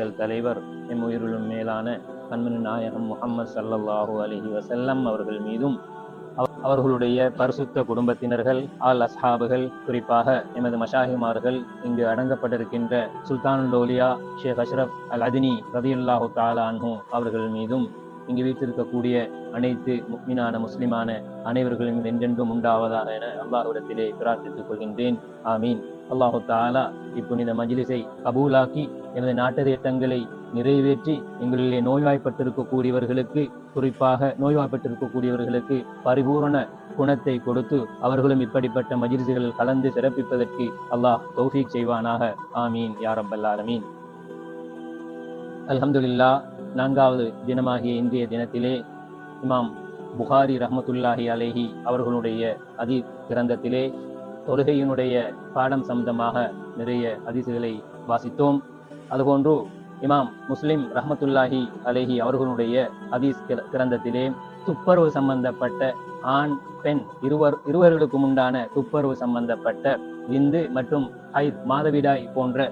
எங்கள் தலைவர் எம் உயிருளும் மேலான கண்மணி நாயகம் முகமது சல்லல்லாஹு அலஹி வசல்லம் அவர்கள் மீதும் அவர்களுடைய பரிசுத்த குடும்பத்தினர்கள் ஆல் அஸ்ஹாபுகள் குறிப்பாக எமது மஷாஹிமார்கள் இங்கு அடங்கப்பட்டிருக்கின்ற சுல்தான் டோலியா ஷேக் அஷ்ரப் அல் அதினி ரதியுல்லாஹு தாலா அவர்கள் மீதும் இங்கு வீட்டிருக்கக்கூடிய அனைத்து முக்மினான முஸ்லிமான அனைவர்களும் என்றென்றும் உண்டாவதாக என அல்லாஹுடத்திலே பிரார்த்தித்துக் கொள்கின்றேன். ஆமீன். அல்லாஹு தாலா இப்புனித மஜிலிசை கபூலாக்கி எமது நாட்டதிட்டங்களை நிறைவேற்றி எங்களிலே நோய்வாய்ப்பட்டிருக்கக்கூடியவர்களுக்கு குறிப்பாக நோய்வாய்ப்பட்டிருக்கக்கூடியவர்களுக்கு பரிபூரண குணத்தை கொடுத்து அவர்களும் இப்படிப்பட்ட மஜிலிசுகளில் கலந்து சிறப்பிப்பதற்கு அல்லாஹ் தௌஃபீக் செய்வானாக. ஆமீன். யாரப்பல்லாலமீன் அலமதுல்லா நான்காவது தினமாகிய இன்றைய தினத்திலே இமாம் புகாரி ரஹமத்துல்லாஹி அலேஹி அவர்களுடைய அதி கிரந்தத்திலே தொழுகையினுடைய பாடம் சம்பந்தமாக நிறைய அதிசுகளை வாசித்தோம். அதுபோன்று இமாம் முஸ்லிம் ரஹமத்துல்லாஹி அலேஹி அவர்களுடைய ஹதீஸ் கிரந்தத்திலே துப்பரவு சம்பந்தப்பட்ட ஆண் பெண் இருவர் இருவர்களுக்கும் உண்டான துப்பரவு சம்பந்தப்பட்ட விந்து மற்றும் ஹைத் மாதவிடாய் போன்ற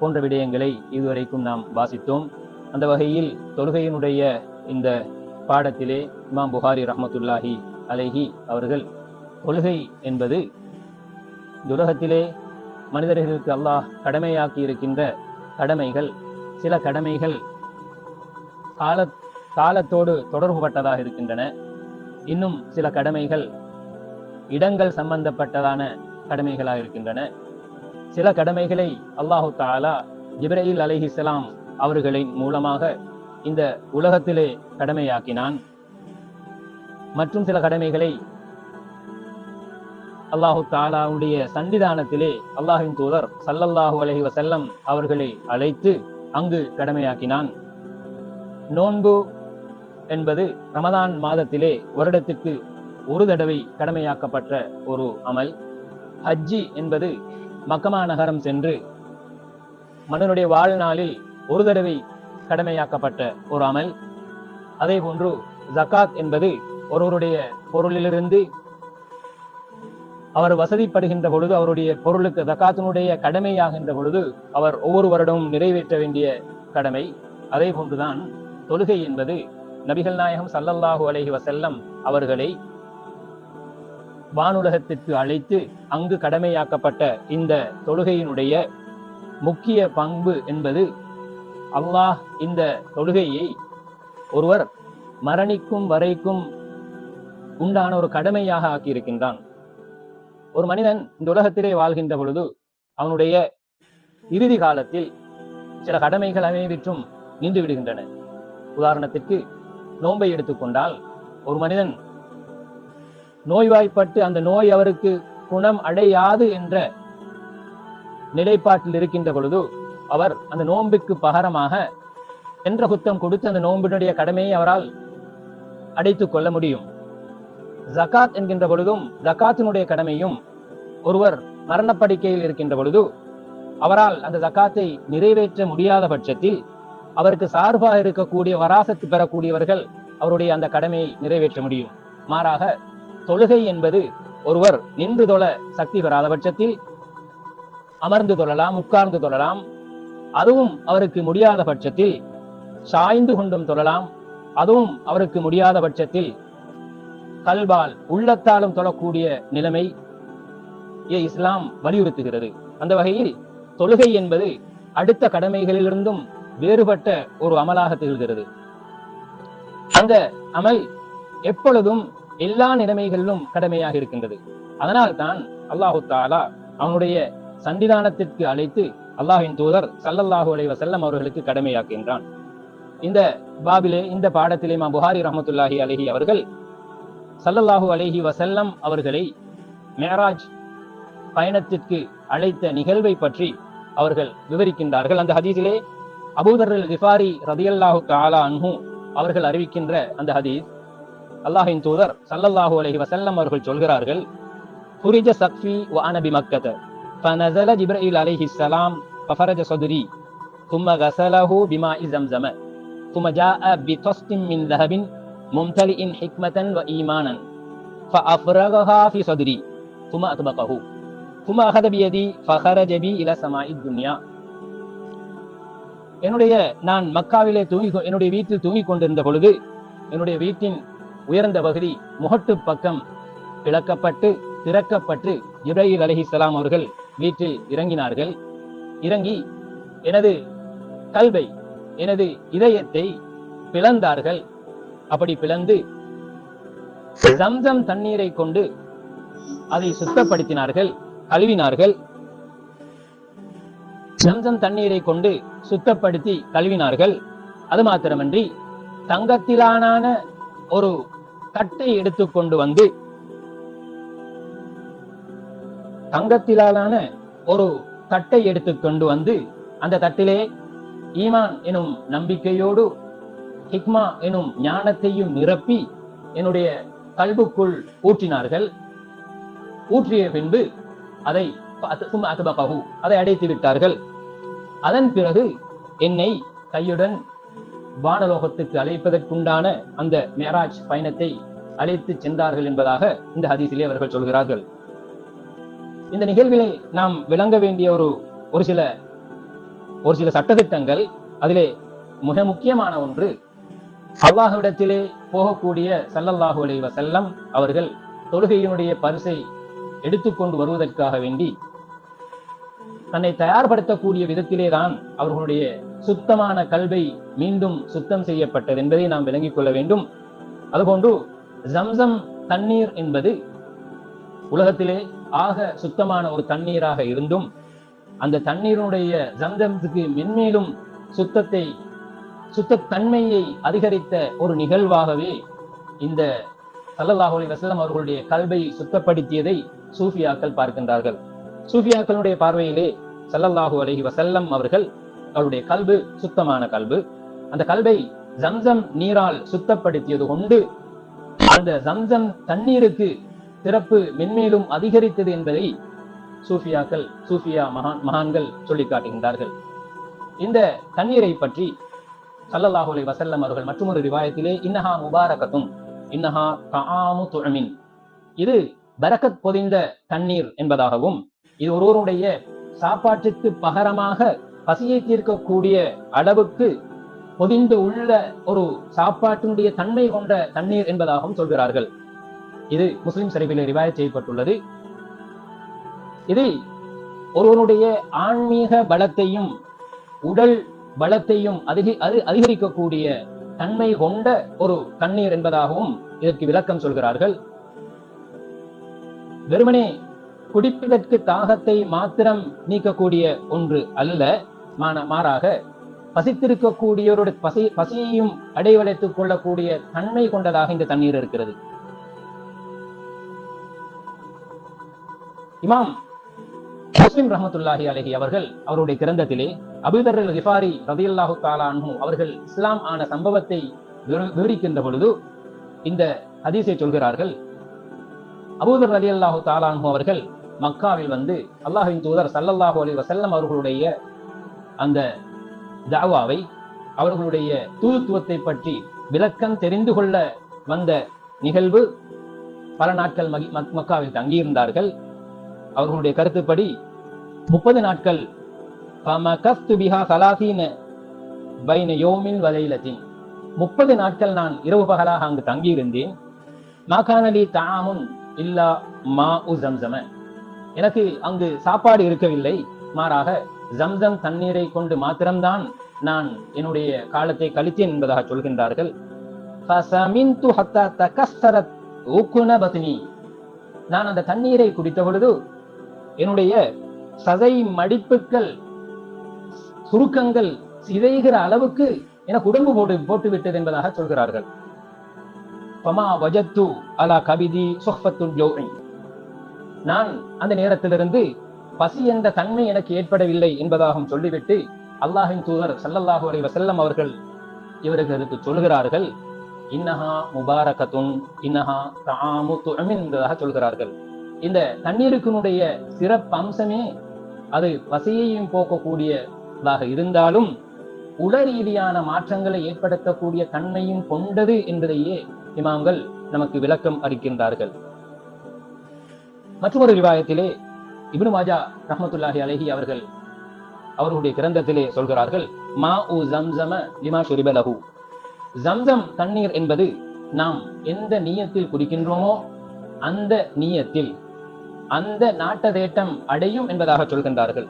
போன்ற விடயங்களை இதுவரைக்கும் நாம் வாசித்தோம். அந்த வகையில் தொழுகையினுடைய இந்த பாடத்திலே இமாம் புகாரி ரஹமத்துல்லாஹி அலேஹி அவர்கள் தொழுகை என்பது உலகத்திலே மனிதர்களுக்கு அல்லாஹ் கடமையாக்கி இருக்கின்ற கடமைகள் சில கடமைகள் கால காலத்தோடு தொடர்புபட்டதாக இருக்கின்றன. இன்னும் சில கடமைகள் இடங்கள் சம்பந்தப்பட்டதான கடமைகளாக இருக்கின்றன. சில கடமைகளை அல்லாஹு தாலா ஜிப்ரயில் அலிஹிஸ்லாம் அவர்களின் மூலமாக இந்த உலகத்திலே கடமையாக்கினான். மற்றும் சில கடமைகளை அல்லாஹு தாலாவுடைய சன்னிதானத்திலே அல்லாஹின் தூதர் சல்லல்லாஹு அலஹி வசல்லம் அவர்களை அழைத்து அங்கு கடமையாக்கினான். நோன்பு என்பது ரமதான் மாதத்திலே வருடத்திற்கு ஒரு தடவை கடமையாக்கப்பட்ட ஒரு அமல். ஹஜ்ஜி என்பது மக்கமா நகரம் சென்று மன்னனுடைய வாழ்நாளில் ஒரு தடவை கடமையாக்கப்பட்ட ஒரு அமல். அதே போன்று ஜக்காத் என்பது ஒருவருடைய பொருளிலிருந்து அவர் வசதிப்படுகின்ற பொழுது அவருடைய பொருளுக்கு தக்காத்தினுடைய கடமையாகின்ற பொழுது அவர் ஒவ்வொரு வருடமும் நிறைவேற்ற வேண்டிய கடமை. அதே போன்றுதான் தொழுகை என்பது நபிகள் நாயகம் சல்லல்லாஹு அலஹி வசல்லம் அவர்களை வானுலகத்திற்கு அழைத்து அங்கு கடமையாக்கப்பட்ட இந்த தொழுகையினுடைய முக்கிய பங்கு என்பது அல்லாஹ் இந்த தொழுகையை ஒருவர் மரணிக்கும் வரைக்கும் உண்டான ஒரு கடமையாக ஆக்கியிருக்கின்றான். ஒரு மனிதன் இந்த உலகத்திலே வாழ்கின்ற பொழுது அவனுடைய இறுதி காலத்தில் சில கடமைகள் அமைவிற்றும் நின்று விடுகின்றன. உதாரணத்திற்கு நோன்பை எடுத்துக்கொண்டால் ஒரு மனிதன் நோய்வாய்ப்பட்டு அந்த நோய் அவருக்கு குணம் அடையாது என்ற நிலைப்பாட்டில் இருக்கின்ற பொழுது அவர் அந்த நோன்புக்கு பகரமாக என்ற குத்தம் கொடுத்து அந்த நோன்பினுடைய கடமையை அவரால் அடைத்துக் கொள்ள முடியும். ஜகாத் என்கின்ற பொழுதும் ஜகாத்தினுடைய கடமையும் ஒருவர் மரணப்படுக்கையில் இருக்கின்ற பொழுது அவரால் அந்த ஜக்காத்தை நிறைவேற்ற முடியாத பட்சத்தில் அவருக்கு சார்பாக இருக்கக்கூடிய வராசத்து பெறக்கூடியவர்கள் அவருடைய அந்த கடமையை நிறைவேற்ற முடியும். மாறாக தொழுகை என்பது ஒருவர் நின்று தொழ சக்தி பெறாத பட்சத்தில் அமர்ந்து தொழலாம் உட்கார்ந்து தொழலாம். அதுவும் அவருக்கு முடியாத பட்சத்தில் சாய்ந்து கொண்டும் தொழலாம். அதுவும் அவருக்கு முடியாத பட்சத்தில் கல்வால் உள்ளத்தாலும் தொழக்கூடிய நிலைமை இஸ்லாம் வலியுறுத்துகிறது. அந்த வகையில் தொழுகை என்பது அடுத்த கடமைகளிலிருந்தும் வேறுபட்ட ஒரு அமலாக திகழ்கிறது. அந்த அமல் எப்பொழுதும் எல்லா நிலைமைகளிலும் கடமையாக இருக்கின்றது. அதனால் தான் அல்லாஹு தாலா அவனுடைய சன்னிதானத்திற்கு அழைத்து அல்லாஹின் தூதர் சல்லல்லாஹு அலைவ செல்லம் அவர்களுக்கு கடமையாக்கின்றான் இந்த பாபிலே இந்த பாடத்திலே மா புகாரி ரஹமத்துல்லாஹி அலஹி அவர்கள் சல்லல்லாஹு அலஹி வசல்லம் அவர்களை மேராஜ் பயணத்திற்கு அழைத்த நிகழ்வை பற்றி அவர்கள் விவரிக்கின்றார்கள் அந்த ஹதீஸிலே அபூதர் ரிஃபாரி ரதியல்லாஹு தாலா அன்ஹு அவர்கள் அறிவிக்கின்ற அந்த ஹதீஸ் அல்லாஹின் தூதர் சல்லல்லாஹு அலைஹி வசல்லம் அவர்கள் சொல்கிறார்கள் புரிஜ சக்ஃபி வ அனபி மக்கத فنزل جبرائيل عليه السلام ففرج صدري ثم غسله بماء زمزم ثم جاء بطست من ذهب மும்தலிஇன் ஹிக்மதன் வ ஈமானன் ஃபஅஃப்ரகஹா ஃபி சத்ரி தும அத்பகஹு தும அஹத பியதி ஃபஹரஜ பி இல சமாஇ துன்யா என்னுடைய நான் மக்காவிலே தூங்கி என்னுடைய வீட்டில் தூங்கிக் கொண்டிருந்த பொழுது என்னுடைய வீட்டின் உயர்ந்த பகுதி முகட்டு பக்கம் இழக்கப்பட்டு திறக்கப்பட்டு இப்ராஹிம் அலஹி சலாம் அவர்கள் வீட்டில் இறங்கினார்கள். இறங்கி எனது கல்வை எனது இதயத்தை பிளந்தார்கள். அப்படி பிளந்து ஜம்சம் தண்ணீரை கொண்டு அதை சுத்தப்படுத்தினார்கள் கழுவினார்கள். ஜம்சம் தண்ணீரை கொண்டு சுத்தப்படுத்தி கழுவினார்கள். அது மாத்திரமன்றி தங்கத்திலான ஒரு கட்டை எடுத்துக்கொண்டு வந்து தங்கத்திலான ஒரு தட்டை எடுத்துக்கொண்டு வந்து அந்த தட்டிலே ஈமான் எனும் நம்பிக்கையோடு ஹிக்மா எனும் ஞானத்தையும் நிரப்பி என்னுடைய கல்புக்குள் ஊற்றினார்கள். ஊற்றிய பின்பு அதை சும்மா அதை அடைத்து விட்டார்கள். அதன் பிறகு என்னை கையுடன் வானலோகத்துக்கு அழைப்பதற்குண்டான அந்த மேராஜ் பயணத்தை அழைத்து சென்றார்கள் என்பதாக இந்த ஹதீஸிலே அவர்கள் சொல்கிறார்கள். இந்த நிகழ்விலே நாம் விளங்க வேண்டிய ஒரு ஒரு சில ஒரு சில சட்டதிட்டங்கள் அதிலே மிக முக்கியமான ஒன்று அல்லாஹுவிடத்திலே போகக்கூடிய சல்லல்லாஹு அலைஹி வஸல்லம் அவர்கள் தொழுகையினுடைய பரிசை எடுத்துக்கொண்டு வருவதற்காக வேண்டி தன்னை தயார்படுத்தக்கூடிய விதத்திலே தான் அவர்களுடைய சுத்தமான கல்வை மீண்டும் சுத்தம் செய்யப்பட்டது என்பதை நாம் விளங்கிக் கொள்ள வேண்டும். அதுபோன்று ஜம்சம் தண்ணீர் என்பது உலகத்திலே ஆக சுத்தமான ஒரு தண்ணீராக இருந்தும் அந்த தண்ணீருடைய ஜம்சம்ஸுக்கு மென்மேலும் சுத்தத்தை சுத்தத்தன்மையை அதிகரித்த ஒரு நிகழ்வாகவே இந்த ஸல்லல்லாஹு வசலம் அவர்களுடைய கல்வை சுத்தப்படுத்தியதை சூஃபியாக்கள் பார்க்கின்றார்கள். சூஃபியாக்களுடைய பார்வையிலே ஸல்லல்லாஹு அலஹி வசல்லம் அவர்கள் அவருடைய கல்பு சுத்தமான கல்பு. அந்த கல்வை ஜம்சம் நீரால் சுத்தப்படுத்தியது கொண்டு அந்த ஜம்சம் தண்ணீருக்கு சிறப்பு மென்மேலும் அதிகரித்தது என்பதை சூஃபியாக்கள் சூஃபியா மகான் மகான்கள் சொல்லி காட்டுகின்றார்கள் இந்த தண்ணீரை பற்றி ஸல்லல்லாஹு அலைஹி வஸல்லம் அவர்கள் மற்றொரு ரிவாயத்திலே இன்னஹா முபாரகத்தும் இன்னஹா காமு துழமின் இது பரக்கத் பொதிந்த தண்ணீர் என்பதாகவும் இது ஒருவருடைய சாப்பாட்டுக்கு பகரமாக பசியை தீர்க்கக்கூடிய அளவுக்கு பொதிந்து உள்ள ஒரு சாப்பாட்டினுடைய தன்மை கொண்ட தண்ணீர் என்பதாகவும் சொல்கிறார்கள். இது முஸ்லிம் சரிவில் ரிவாயத் செய்யப்பட்டுள்ளது. இது ஒருவருடைய ஆன்மீக பலத்தையும் உடல் வளத்தையும் அதிக அது அதிகரிக்கக்கூடிய தன்மை கொண்ட ஒரு தண்ணீர் என்பதாகவும் இதற்கு விளக்கம் சொல்கிறார்கள். வெறுமனே குடிப்பதற்கு தாகத்தை மாத்திரம் நீக்கக்கூடிய ஒன்று அல்ல மாறாக பசித்திருக்கக்கூடியவருடைய பசி பசியையும் அடைவடைத்துக் கொள்ளக்கூடிய தன்மை கொண்டதாக இந்த தண்ணீர் இருக்கிறது. இமாம் முஸ்லிம் ரஹமத்துல்லாஹி அலஹி அவர்கள் அவருடைய கிரந்தத்திலே அபூதர் ஹிஃபாரி ரதியுல்லாஹு ரதியல்லாஹு அவர்கள் இஸ்லாம் ஆன சம்பவத்தை விவரிக்கின்ற பொழுது இந்த ஹதீஸை சொல்கிறார்கள். அபூதர் ரலியல்லாஹு அல்லாஹு தாலானு அவர்கள் மக்காவில் வந்து அல்லாஹின் தூதர் சல்லல்லாஹு அலி வசல்லம் அவர்களுடைய அந்த தாவாவை அவர்களுடைய தூதுத்துவத்தை பற்றி விளக்கம் தெரிந்து கொள்ள வந்த நிகழ்வு பல நாட்கள் மகி- மக்- மக்காவில் தங்கியிருந்தார்கள். அவர்களுடைய கருத்துப்படி முப்பது நாட்கள் முப்பது நாட்கள் நான் இரவு பகலாக அங்கு தங்கியிருந்தேன். மாகாணலி தாமுன் இல்லா மா உ ஜம்சம. எனக்கு அங்கு சாப்பாடு இருக்கவில்லை. மாறாக ஜம்சம் தண்ணீரை கொண்டு மாத்திரம்தான் நான் என்னுடைய காலத்தை கழித்தேன் என்பதாக சொல்கின்றார்கள். நான் அந்த தண்ணீரை குடித்த பொழுது என்னுடைய சதை மடிப்புகள் சுருக்கங்கள் சிதைகிற அளவுக்கு எனக்கு உடம்பு போட்டு போட்டு விட்டது என்பதாக சொல்கிறார்கள். பமா வஜத்து அலா கவிதி சொஹ்பத்துல் நான் அந்த நேரத்திலிருந்து பசி என்ற தன்மை எனக்கு ஏற்படவில்லை என்பதாகவும் சொல்லிவிட்டு அல்லாஹின் தூதர் சல்லல்லாஹு அலி வசல்லம் அவர்கள் இவர்களுக்கு சொல்கிறார்கள் இன்னஹா முபாரகத்துன் இன்னஹா தாமு துஅமின் என்பதாக சொல்கிறார்கள். இந்த தண்ணீருக்கினுடைய சிறப்பு அம்சமே அது பசியையும் போக்கக்கூடியதாக இருந்தாலும் உல ரீதியான மாற்றங்களை ஏற்படுத்தக்கூடிய தன்மையும் கொண்டது என்பதையே இமாம்கள் நமக்கு விளக்கம் அளிக்கின்றார்கள். மற்றொரு விவாயத்திலே இப்னு மாஜா ரஹமத்துல்லாஹி அலஹி அவர்கள் அவர்களுடைய கிரந்தத்திலே சொல்கிறார்கள் மா உ ஜம்சம லிமா ஷுரிபலஹு ஜம்சம் தண்ணீர் என்பது நாம் எந்த நீயத்தில் குடிக்கின்றோமோ அந்த நீயத்தில் அந்த நாட்டதேட்டம் அடையும் என்பதாக சொல்கின்றார்கள்.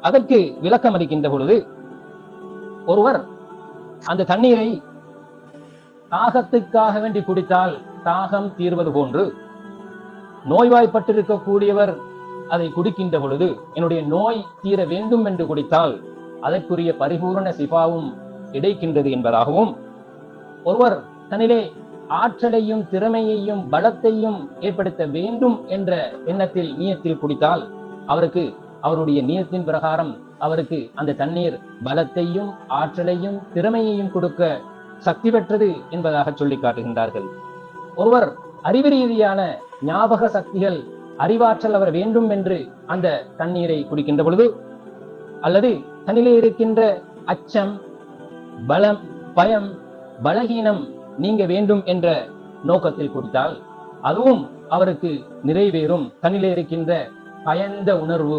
அதற்கு விளக்கம் அளிக்கின்ற பொழுது ஒருவர் அந்த தண்ணீரை தாகத்துக்காக வேண்டி குடித்தால் தாகம் தீர்வது போன்று நோய்வாய்ப்பட்டிருக்கக்கூடியவர் அதை குடிக்கின்ற பொழுது என்னுடைய நோய் தீர வேண்டும் என்று குடித்தால் அதற்குரிய பரிபூரண சிபாவும் கிடைக்கின்றது என்பதாகவும் ஒருவர் தன்னிலே ஆற்றலையும் திறமையையும் பலத்தையும் ஏற்படுத்த வேண்டும் என்ற எண்ணத்தில் நீயத்தில் குடித்தால் அவருக்கு அவருடைய நீயத்தின் பிரகாரம் அவருக்கு அந்த தண்ணீர் பலத்தையும் ஆற்றலையும் திறமையையும் கொடுக்க சக்தி பெற்றது என்பதாக சொல்லி காட்டுகின்றார்கள். ஒருவர் அறிவு ரீதியான ஞாபக சக்திகள் அறிவாற்றல் அவர் வேண்டும் என்று அந்த தண்ணீரை குடிக்கின்ற பொழுது அல்லது தன்னிலே இருக்கின்ற அச்சம் பலம் பயம் பலகீனம் நீங்க வேண்டும் என்ற நோக்கத்தில் கொடுத்தால் அதுவும் அவருக்கு நிறைவேறும். தன்னிலே இருக்கின்ற பயந்த உணர்வு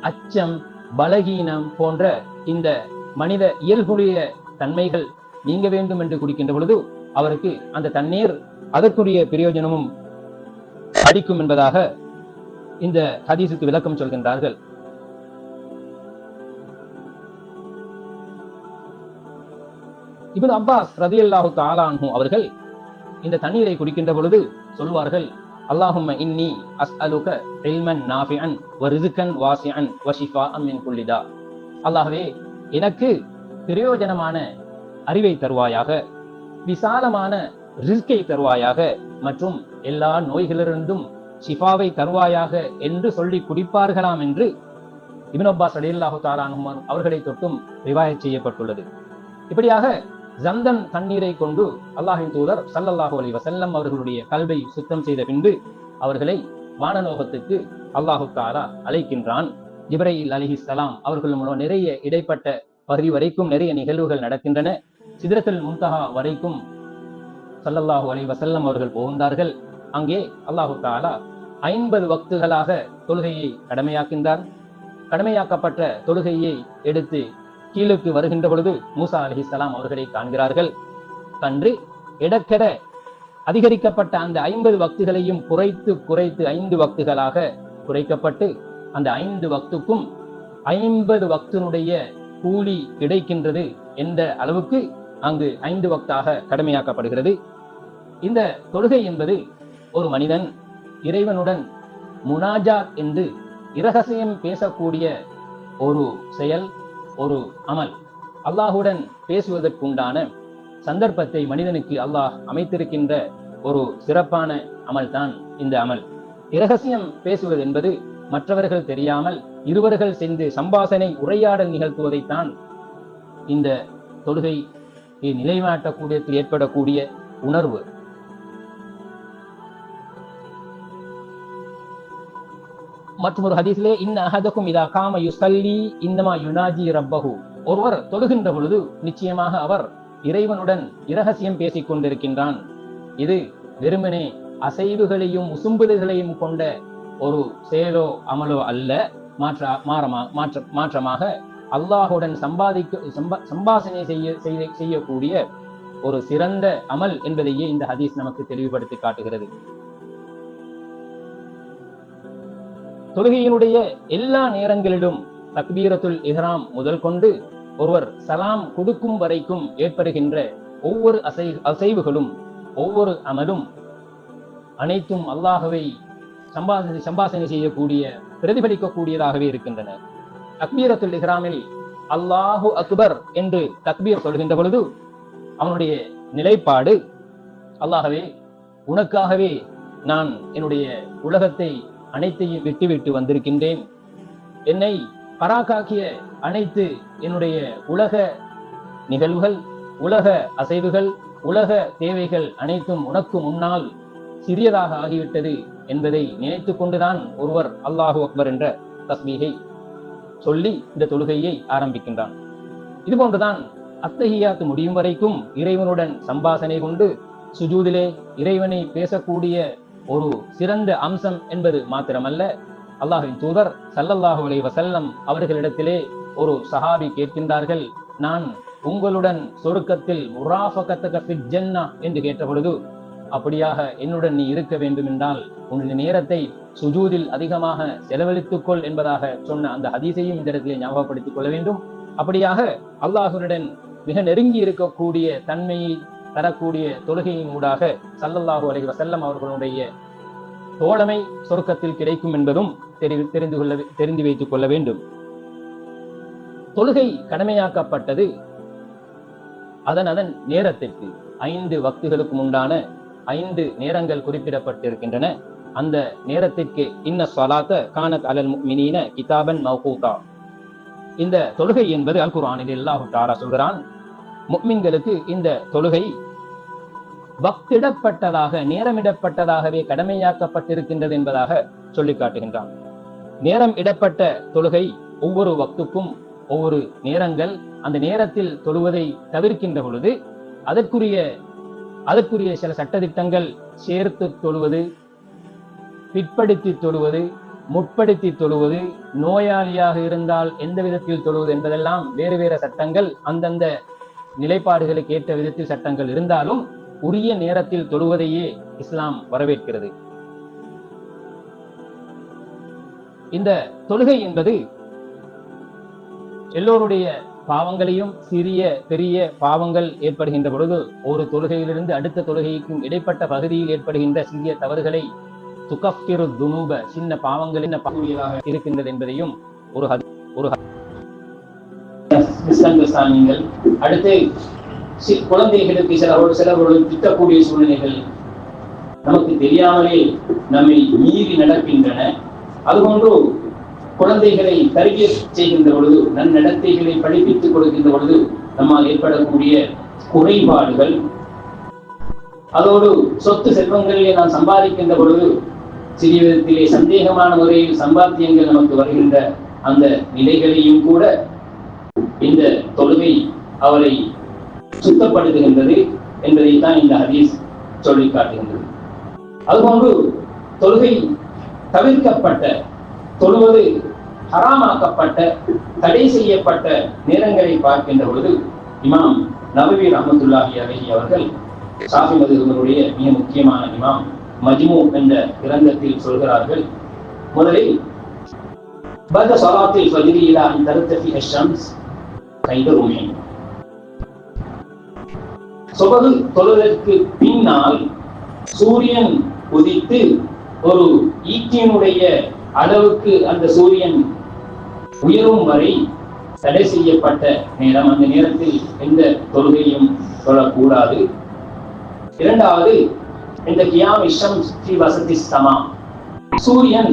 அச்சம் பலகீனம் போன்ற இந்த மனித இயல்புடைய தன்மைகள் நீங்க வேண்டும் என்று குடிக்கின்ற பொழுது அவருக்கு அந்த தண்ணீர் அதற்குரிய பிரயோஜனமும் அடிக்கும் என்பதாக இந்த ஹதீசுக்கு விளக்கம் சொல்கின்றார்கள். இப்னு அப்பாஸ் ரதியல்லாஹு தாலான்ஹு அவர்கள் இந்த தண்ணீரை குடிக்கின்ற பொழுது சொல்வார்கள் அல்லாஹும்ம இன்னி அஸ்அலுக இல்மன் நாஃபிஅன் அன் ரிஸ்கன் வாசிஅன் வ ஷிஃபாஅன் மின் எனக்கு பிரயோஜனமான அறிவை தருவாயாக விசாலமான ரிஸ்கை தருவாயாக மற்றும் எல்லா நோய்களிலிருந்தும் ஷிஃபாவை தருவாயாக என்று சொல்லி குடிப்பார்களாம் என்று இபின் அப்பாஸ் அலியல்லாஹு தாலானும் அவர்களை தொட்டும் ரிவாயத் செய்யப்பட்டுள்ளது. இப்படியாக ஜந்தன் தண்ணீரை கொண்டு அல்லாஹின் தூதர் சல்லல்லாஹு அலி வசல்லம் அவர்களுடைய கல்வை சுத்தம் செய்த பின்பு அவர்களை வானலோகத்துக்கு அல்லாஹு தாலா அழைக்கின்றான். ஜிப்ரையில் சலாம் அவர்கள் மூலம் நிறைய இடைப்பட்ட பகுதி வரைக்கும் நிறைய நிகழ்வுகள் நடக்கின்றன. சிதறத்தில் முன்தகா வரைக்கும் சல்லல்லாஹு அலி வசல்லம் அவர்கள் புகுந்தார்கள். அங்கே அல்லாஹு தாலா ஐம்பது வக்துகளாக தொழுகையை கடமையாக்கின்றார். கடமையாக்கப்பட்ட தொழுகையை எடுத்து கீழுக்கு வருகின்ற பொழுது மூசா அலிஹிஸ்லாம் அவர்களை காண்கிறார்கள். கன்று இடக்கெட அதிகரிக்கப்பட்ட அந்த ஐம்பது வக்துகளையும் குறைத்து குறைத்து ஐந்து வக்துகளாக குறைக்கப்பட்டு அந்த ஐந்து வக்துக்கும் ஐம்பது வக்தனுடைய கூலி கிடைக்கின்றது என்ற அளவுக்கு அங்கு ஐந்து வக்தாக கடமையாக்கப்படுகிறது. இந்த தொழுகை என்பது ஒரு மனிதன் இறைவனுடன் முனாஜாத் என்று இரகசியம் பேசக்கூடிய ஒரு செயல். ஒரு அமல். அல்லாஹுடன் பேசுவதற்குண்டான சந்தர்ப்பத்தை மனிதனுக்கு அல்லாஹ் அமைத்திருக்கின்ற ஒரு சிறப்பான அமல் தான் இந்த அமல். இரகசியம் பேசுவது என்பது மற்றவர்கள் தெரியாமல் இருவர்கள் சென்று சம்பாசனை உரையாடல் நிகழ்த்துவதைத்தான் இந்த தொழுகை நிலைநாட்டக்கூடியத்தில் ஏற்படக்கூடிய உணர்வு. மற்றும் ஒரு ஹதீஸ்லே இந்த அஹதக்கும் இதா காம யுசல்லி இந்தமா யுனாஜி ரப்பகு ஒருவர் தொழுகின்ற பொழுது நிச்சயமாக அவர் இறைவனுடன் இரகசியம் பேசிக் கொண்டிருக்கின்றான். இது வெறுமனே அசைவுகளையும் உசும்புதல்களையும் கொண்ட ஒரு செயலோ அமலோ அல்ல. மாற்ற மாறமா மாற்ற மாற்றமாக அல்லாஹுடன் சம்பாதிக்க சம்பா சம்பாசனை செய்ய செய்ய செய்யக்கூடிய ஒரு சிறந்த அமல் என்பதையே இந்த ஹதீஸ் நமக்கு தெளிவுபடுத்தி காட்டுகிறது. தொழுகையினுடைய எல்லா நேரங்களிலும் தக்பீரத்துல் இஹ்ராம் முதல் கொண்டு ஒருவர் சலாம் கொடுக்கும் வரைக்கும் ஏற்படுகின்ற ஒவ்வொரு அசை அசைவுகளும் ஒவ்வொரு அமலும் அனைத்தும் அல்லாஹவை சம்பாசனை சம்பாசனை செய்யக்கூடிய பிரதிபலிக்கக்கூடியதாகவே இருக்கின்றன. தக்பீரத்துல் இஹ்ராமில் அல்லாஹு அக்பர் என்று தக்பீர் சொல்கின்ற பொழுது அவனுடைய நிலைப்பாடு அல்லாஹவே உனக்காகவே நான் என்னுடைய உலகத்தை அனைத்தையும் விட்டுவிட்டு வந்திருக்கின்றேன். என்னை பராக்காக்கிய அனைத்து என்னுடைய உலக நிகழ்வுகள் உலக அசைவுகள் உலக தேவைகள் அனைத்தும் உனக்கு முன்னால் சிறியதாக ஆகிவிட்டது என்பதை நினைத்து கொண்டுதான் ஒருவர் அல்லாஹு அக்பர் என்ற தஸ்மீகை சொல்லி இந்த தொழுகையை ஆரம்பிக்கின்றான். இதுபோன்றுதான் அத்தகையாத்து முடியும் வரைக்கும் இறைவனுடன் சம்பாசனை கொண்டு சுஜூதிலே இறைவனை பேசக்கூடிய ஒரு சிறந்த அம்சம் என்பது மாத்திரமல்ல. அல்லாஹின் தூதர் சல்லல்லாஹு அலைஹி அவர்களிடத்திலே ஒரு சஹாபி கேட்கின்றார்கள் நான் உங்களுடன் சொருக்கத்தில் ஜென்னா என்று கேட்டபொழுது அப்படியாக என்னுடன் நீ இருக்க வேண்டும் என்றால் உன்னுடைய நேரத்தை சுஜூதில் அதிகமாக செலவழித்துக் கொள் என்பதாக சொன்ன அந்த ஹதீஸையும் இந்த இடத்திலே ஞாபகப்படுத்திக் கொள்ள வேண்டும். அப்படியாக அல்லாஹுடன் மிக நெருங்கி இருக்கக்கூடிய தன்மையை தரக்கூடிய தொழுகையின் ஊடாக சல்லல்லாஹு அலைஹி வசல்லம் அவர்களுடைய தோழமை சொர்க்கத்தில் கிடைக்கும் என்பதும் தெரி- தெரிந்து கொள்ள தெரிந்து வைத்துக் கொள்ள வேண்டும். தொழுகை கடமையாக்கப்பட்டது அதன் அதன் நேரத்திற்கு ஐந்து வக்துகளுக்கு உண்டான ஐந்து நேரங்கள் குறிப்பிடப்பட்டிருக்கின்றன. அந்த நேரத்திற்கு இன்ன சலாத்த கானத் அலல் மினின கிதாபன் மௌகூதா. இந்த தொழுகை என்பது அல் குர்ஆனில் அல்லாஹு தாரா சொல்கிறான் முக்மின்களுக்கு இந்த தொழுகை வக்திடப்பட்டதாக நேரமிடப்பட்டதாகவே கடமையாக்கப்பட்டிருக்கின்றது என்பதாக சொல்லி காட்டுகின்றான். நேரம் இடப்பட்ட தொழுகை ஒவ்வொரு வக்துக்கும் ஒவ்வொரு நேரங்கள் அந்த நேரத்தில் தொழுவதை தவிர்க்கின்ற பொழுது அதற்குரிய அதற்குரிய சில சட்டதிட்டங்கள் சேர்த்து தொழுவது பிற்படுத்தி தொழுவது முற்படுத்தி தொழுவது நோயாளியாக இருந்தால் எந்த விதத்தில் தொழுவது என்பதெல்லாம் வேறு வேறு சட்டங்கள் அந்தந்த நிலைப்பாடுகளுக்கு ஏற்ற விதத்தில் சட்டங்கள் இருந்தாலும் உரிய நேரத்தில் தொழுவதையே இஸ்லாம் வரவேற்கிறது. இந்த தொழுகை என்பது எல்லோருடைய பாவங்களையும் சிறிய பெரிய பாவங்கள் ஏற்படுகின்ற பொழுது ஒரு தொழுகையிலிருந்து அடுத்த தொழுகைக்கும் இடைப்பட்ட பகுதியில் ஏற்படுகின்ற சிறிய தவறுகளை துகப்பிரு துனூப சின்ன பாவங்கள் என்ன பகுதியாக இருக்கின்றது என்பதையும் ஒரு ஒரு ஒரு மிஸ்அண்டர்ஸ்டாண்டிங்கள் அடுத்து குழந்தைகளுக்கு சில சிலவர்கள் திட்டக்கூடிய சூழ்நிலைகள். நமக்கு தெரியாமலே நம்மை மீறி நடக்கின்றன. அதுகொண்டு குழந்தைகளை தருகிய செய்கின்ற பொழுது நன்னடத்தைகளை படிப்பித்துக் கொடுக்கின்ற பொழுது நம்மால் ஏற்படக்கூடிய குறைபாடுகள். அதோடு சொத்து செல்வங்களிலே நாம் சம்பாதிக்கின்ற பொழுது சிறிய விதத்திலே சந்தேகமான முறையில் சம்பாத்தியங்கள் நமக்கு வருகின்ற அந்த நிலைகளையும் கூட இந்த தொழுகை அவரை சுத்தப்படுத்துகின்றது என்பதைத்தான் இந்த ஹதீஸ் சொல்லி காட்டுகின்றது அதுபோன்று தொழுகை தவிர்க்கப்பட்ட தொழுவது ஹராமாக்கப்பட்ட தடை செய்யப்பட்ட நேரங்களை பார்க்கின்ற பொழுது இமாம் நபவி ரஹமத்துல்லாஹி அலஹி அவர்கள் சாஃபி மதுகளுடைய மிக முக்கியமான இமாம் மஜ்மு என்ற கிரந்தத்தில் சொல்கிறார்கள் முதலில் பத சலாத்தில் ஃபஜ்ரி இலா அன் அஷம்ஸ் கைத உமே சுபகு தொழுவதற்கு பின்னால் சூரியன் உதித்து ஒரு ஈட்டியனுடைய அளவுக்கு அந்த சூரியன் உயரும் வரை தடை செய்யப்பட்ட நேரம். அந்த நேரத்தில் எந்த தொழுகையும் தொழக்கூடாது இரண்டாவது இந்த கியாம் இஷம் ஸ்ரீ வசதி சமா. சூரியன்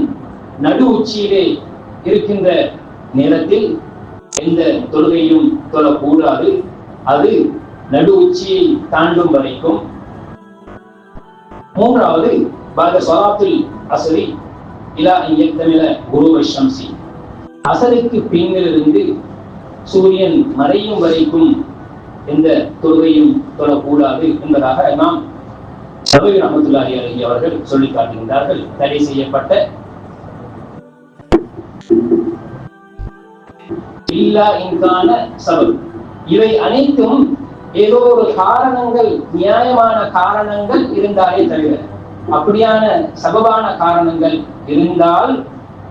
நடு உச்சியிலே இருக்கின்ற நேரத்தில் எந்த தொழுகையும் தொழக்கூடாது. அது நடு உச்சியை தாண்டும் வரைக்கும். மூன்றாவது பாத சொலாத்தில் அசரி இலா இயக்கமில குரு ஷம்சி. அசருக்கு பின்னிலிருந்து சூரியன் மறையும் வரைக்கும் எந்த தொழுகையும் தொழக்கூடாது என்பதாக நாம் சபை ரஹமத்துல்லாஹி அலஹி அவர்கள் சொல்லி காட்டுகின்றார்கள். தடை செய்யப்பட்ட இல்லா இன்கான சபல் இவை அனைத்தும் ஏதோ ஒரு காரணங்கள் நியாயமான காரணங்கள் இருந்தாலே தவிர அப்படியான சபபான காரணங்கள் இருந்தால்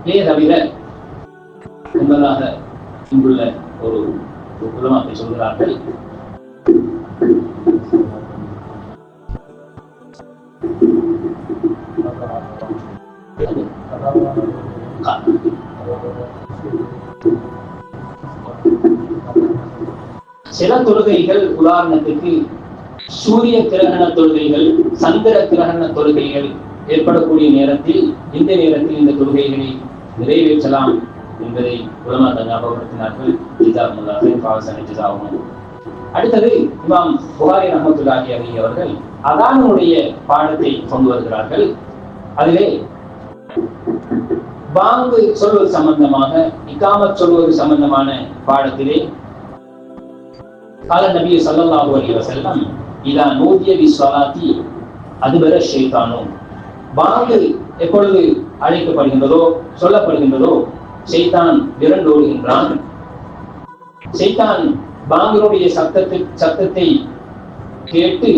ஏ தவிர என்பதாக இங்குள்ள ஒரு உலமாத்தை சொல்கிறார்கள் Thank you. சில தொழுகைகள் உதாரணத்துக்கு சூரிய கிரகண தொழுகைகள் சந்திர கிரகண தொழுகைகள் ஏற்படக்கூடிய நேரத்தில் இந்த நேரத்தில் இந்த தொழுகைகளை நிறைவேற்றலாம் என்பதை உலமா ஞாபகப்படுத்தினார்கள். ஜிதாமுல்லாஹி பாவசனை ஜிதாவும் அடுத்தது இமாம் புகாரி ரஹமத்துல்லாஹி அலி அவர்கள் அதானுடைய பாடத்தை கொண்டு வருகிறார்கள். அதிலே பாங்கு சொல்வது சம்பந்தமாக இக்காமத் சொல்வது சம்பந்தமான பாடத்திலே قال النبي صلى الله عليه وسلم إذا نودي بالصلاة அதுபெற ஷைத்தானும் பாங்கு எப்பொழுது அழைக்கப்படுகின்றதோ சொல்லப்படுகின்றதோ ஷைத்தான் விரண்டோடுகின்றான் சைத்தான் பாங்கருடைய சத்தத்தை சத்தத்தை கேட்டு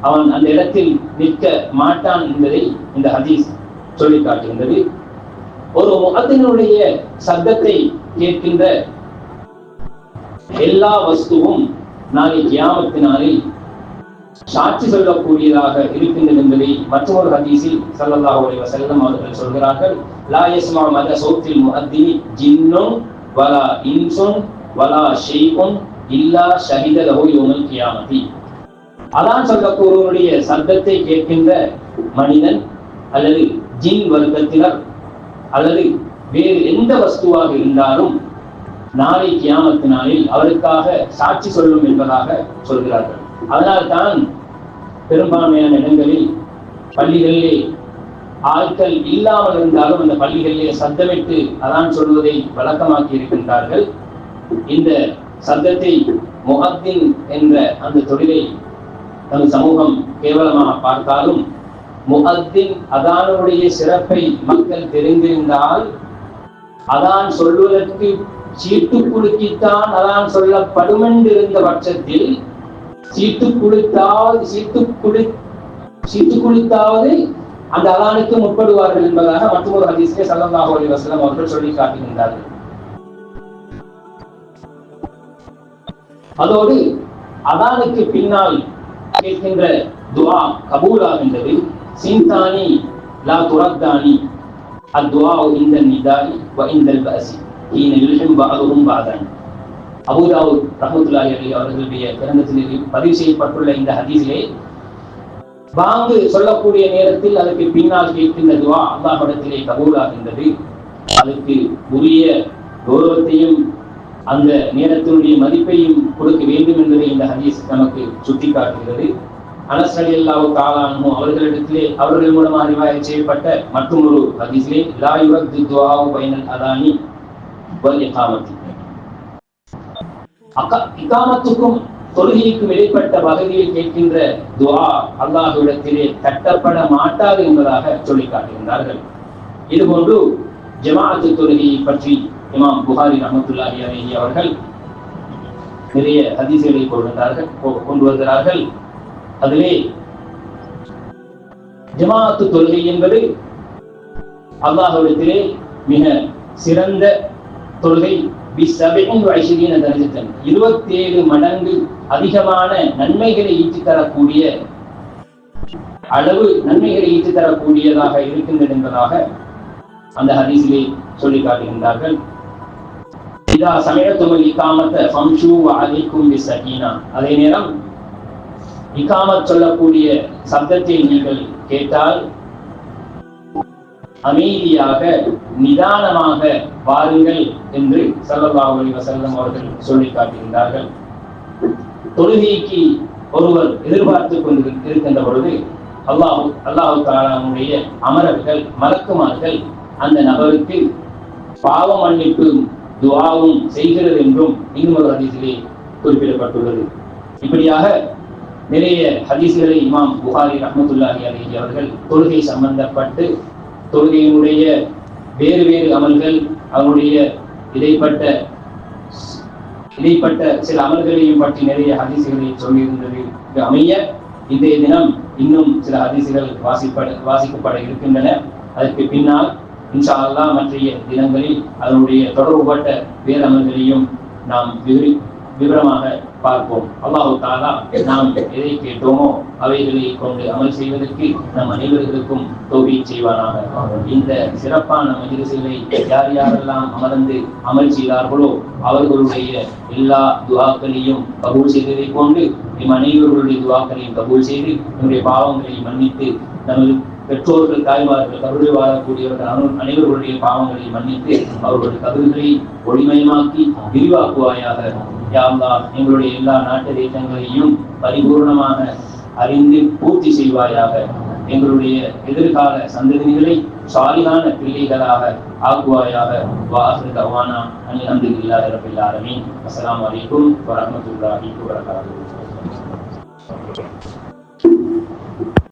அவன் அந்த இடத்தில் நிற்க மாட்டான் என்பதை இந்த ஹதீஸ் சொல்லி காட்டுகின்றது ஒரு முகத்தினுடைய சத்தத்தை கேட்கின்ற எல்லா வஸ்துவும் நாளை கியாமத்தினாலில் சாட்சி சொல்லக்கூடியதாக இருக்கின்றது என்பதை மற்றொரு ஹதீஸில் சல்லல்லாஹ் அலைஹி வஸல்லம் அவர்கள் சொல்கிறார்கள். லா யஸ்மா மத சௌத்தில் முஅத்தினி ஜின்னும் வலா இன்சும் வலா ஷைஉன் இல்லா ஷஹித லஹு யௌமல் கியாமத்தி. அதான் சொல்லக்கூடியவருடைய சப்தத்தை கேட்கின்ற மனிதன் அல்லது ஜின் வர்க்கத்தினர் அல்லது வேறு எந்த வஸ்துவாக இருந்தாலும் நாளை கியாமத்து நாளில் அவருக்காக சாட்சி சொல்லும் என்பதாக சொல்கிறார்கள். அதனால்தான் பெரும்பான்மையான இடங்களில் பள்ளிகளிலே ஆட்கள் இல்லாமல் இருந்தாலும் அந்த பள்ளிகளிலே சத்தமிட்டு அதான் சொல்வதை வழக்கமாக்கி இருக்கின்றார்கள். இந்த சத்தத்தை முகத்தின் என்ற அந்த தொழிலை தன் சமூகம் கேவலமாக பார்த்தாலும் முகத்தின் அதானுடைய சிறப்பை மக்கள் தெரிந்திருந்தால் அதான் சொல்வதற்கு சீட்டு குலுக்கித்தான் அதான் சொல்லப்படும் என்றிருந்த பட்சத்தில் சீட்டு குளித்தாவது சீட்டு குளி சீட்டு குளித்தாவது அந்த அலானுக்கு முற்படுவார்கள் என்பதாக மற்றொரு ஹதீஸ்கே சல்லல்லாஹு அலி வசலம் அவர்கள் சொல்லி காட்டுகின்றார்கள். அதோடு அதானுக்கு பின்னால் கேட்கின்ற துவா கபூலாகின்றது. சிந்தானி லா துரத்தானி அத்வா இந்த நிதாய் இந்த பசி. ஹீன யுல்ஹிம் பஅதுஹும் பஅதன் அபுதாவு ரஹமத்துல்லாஹி அலி அவர்களுடைய கிரந்தத்தில் பதிவு செய்யப்பட்டுள்ள இந்த ஹதீஸிலே பாங்கு சொல்லக்கூடிய நேரத்தில் அதற்கு பின்னால் கேட்கின்ற துவா அல்லாஹ்விடத்திலே கபூலாகின்றது. அதுக்கு உரிய கௌரவத்தையும் அந்த நேரத்தினுடைய மதிப்பையும் கொடுக்க வேண்டும் என்பதை இந்த ஹதீஸ் நமக்கு சுட்டிக்காட்டுகிறது. அனஸ் அலி அல்லாஹு தாலானு அவர்களிடத்திலே அவர்கள் மூலமாக அறிவாய் செய்யப்பட்ட மற்றொரு ஹதீஸிலே லா யுரத்து பைனல் அதானி வல் இகாமத்தி இகாமத்துக்கும் தொழுகைக்கும் இடைப்பட்ட பகுதியில் கேட்கின்ற துவா அல்லாஹ்விடத்திலே தட்டப்பட மாட்டாது என்பதாக சொல்லி காட்டுகின்றார்கள். இதுபோன்று ஜமாஅத்து தொழுகையை பற்றி இமாம் புகாரி ரஹமத்துல்லாஹி அலஹி அவர்கள் நிறைய ஹதீஸ்களை கொள்கின்றார்கள் கொண்டு வருகிறார்கள். அதிலே ஜமாஅத்து தொழுகை என்பது அல்லாஹ்விடத்திலே மிக சிறந்த தொழுகை இருபத்தேழு மடங்கு அதிகமான நன்மைகளை ஈட்டித் தரக்கூடிய அளவு நன்மைகளை ஈற்றுத்தரக்கூடியதாக இருக்கின்றது என்பதாக அந்த ஹதீஸிலே சொல்லி காட்டுகின்றார்கள். இதா சமயத்துமல் இக்காமத்தை ஃபம்ஷு அலைக்கும் பிசகீனா அதே நேரம் இக்காமத் சொல்லக்கூடிய சப்தத்தை நீங்கள் கேட்டால் அமைதியாக நிதானமாக வாருங்கள் என்று ஸல்லல்லாஹு அலைஹி அவர்கள் சொல்லி காட்டுகின்றார்கள் தொழுகைக்கு ஒருவர் எதிர்பார்த்து கொண்டு இருக்கின்ற பொழுது அல்லாஹு அல்லாஹு தாலாவுடைய அமரர்கள் மலக்குமார்கள் அந்த நபருக்கு பாவ மன்னிப்பும் துவாவும் செய்கிறது என்றும் இன்னும் ஒரு ஹதீஸிலே குறிப்பிடப்பட்டுள்ளது. இப்படியாக நிறைய ஹதீஸ்களை இமாம் புகாரி ரஹ்மத்துல்லாஹி அலி அவர்கள் தொழுகை சம்பந்தப்பட்டு தொழுகையினுடைய வேறு வேறு அமல்கள் அவனுடைய இடைப்பட்ட இடைப்பட்ட சில அமல்களையும் பற்றி நிறைய ஹதீசுகளை சொல்லியிருந்தது. இது அமைய இன்றைய தினம் இன்னும் சில ஹதீசுகள் வாசிப்பட வாசிக்கப்பட இருக்கின்றன. அதற்கு பின்னால் இன்ஷா அல்லா மற்றைய தினங்களில் அதனுடைய தொடர்புபட்ட வேறு அமல்களையும் நாம் விவரி விவரமாக பார்ப்போம். அல்லாஹு தாலா நாம் எதை கேட்டோமோ அவைகளை கொண்டு அமல் செய்வதற்கு நம் அனைவர்களுக்கும் தோல்வி செய்வானாக. இந்த சிறப்பான மஜிலிசுகளை யார் யாரெல்லாம் அமர்ந்து அமல் செய்தார்களோ அவர்களுடைய எல்லா துவாக்களையும் கபூல் செய்ததை கொண்டு நம் அனைவர்களுடைய துவாக்களையும் கபூல் செய்து நம்முடைய பாவங்களை மன்னித்து நமது பெற்றோர்கள் தாய்மார்கள் கருணை வாழக்கூடியவர்கள் அனைவர்களுடைய பாவங்களை மன்னித்து அவர்களுடைய கருவிகளை ஒளிமயமாக்கி விரிவாக்குவாயாக. யாவ்லா எங்களுடைய எல்லா நாட்டு தேசங்களையும் பரிபூர்ணமாக அறிந்து பூர்த்தி செய்வாயாக. எங்களுடைய எதிர்கால சந்ததிகளை சாலிகான பிள்ளைகளாக ஆக்குவாயாக. வாசு தவானா. அனில் அல்ஹம்துலில்லாஹி ரப்பில் ஆலமீன். அஸ்ஸலாமு அலைக்கும் வரஹ்மத்துல்லாஹி வபரகாத்துஹு.